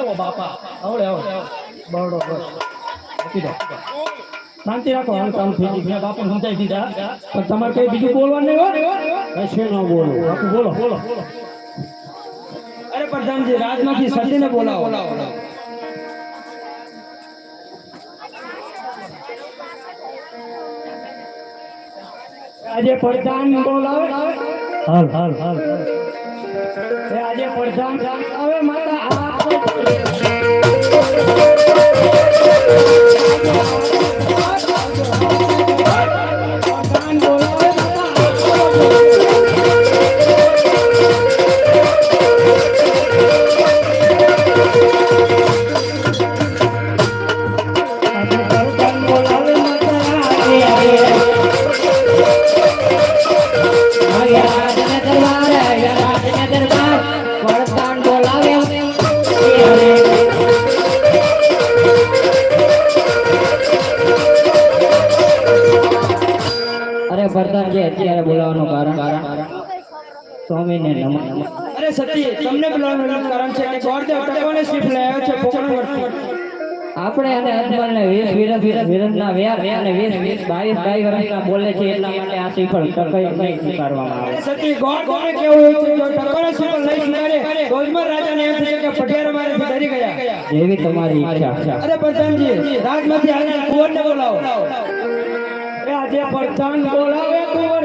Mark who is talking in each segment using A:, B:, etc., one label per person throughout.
A: ઓ બાપા આવડે આવડે બસ મૂકી દો. શાંતિ રાખો હાલ કામ થઈ ગયું. બાપુ સમજાવી દીધા. પણ તમારે કઈ બીજું બોલવાનું નહીં હોય કશે ન બોલો બાપુ, બોલો બોલો. અરે, પ્રધાનજી, રાજમાંથી સતીને બોલાવો. આજે પ્રધાન બોલાવે. હાલ હાલ હાલ આજે પ્રધાન આવે, મારા આ પ્રધાન
B: પ્રધાનજી અત્યારે બોલાવવાનું કારણ? કારણ સ્વામીને નમન.
A: અરે સતી તમને બોલાવવાનું કારણ છે કે ગોરદેવ ટકોને શીપ લાવ્યો છે પોકણ
B: આપણે અને અજમલને વીસ વીરસ વીરસ વીરસના વ્યાર અને વીસ વીસ બાવીસ બાવીસ વર્ષના બોલે છે એટલા માટે આ શ્રીફળ ટકાઈ નહીં સ્વીકારવામાં આવે.
A: સતી ગોર ગોરે કેવું છે? જો ટકોને શીપ લઈ સ્વીકારે રોજમર રાજાને એમ થયું કે પટિયાર મારે ધરી ગયા.
B: જેવી તમારી ઈચ્છા.
A: અરે પ્રધાનજી રાજમાંથી આજે કુંવરને બોલાવો. આજે પ્રધાન બોલાવે કુંવર.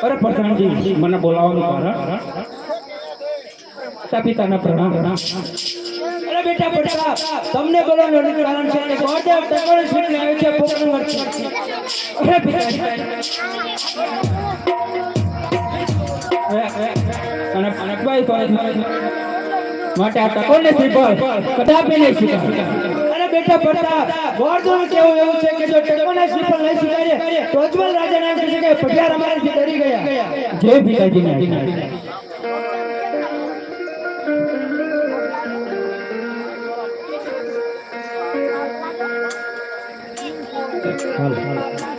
A: અરે પ્રધાનજી મને બોલાવવાનું કારણ? માતા પિતાના પ્રણામ. પ્રણામ અરે બેટા બેટા તમને બોલાવવાનું કારણ છે ગોડેવ ટકોરે સ્વીટ આવે છે પોકરણ વર્ષ અરે અરે, અને અનકભાઈ પાસે માટે આ ટકોરને શ્રીફળ કદાપી નહીં સ્વીકારે અરે બેટા પ્રતાપ ગોરધન કેવું એવું છે કે જો શ્રીફળ નહીં સ્વીકારે તો છે કે પટિયાર અમારાથી ડરી ગયા જય આજ્ઞા. હાલ હાલ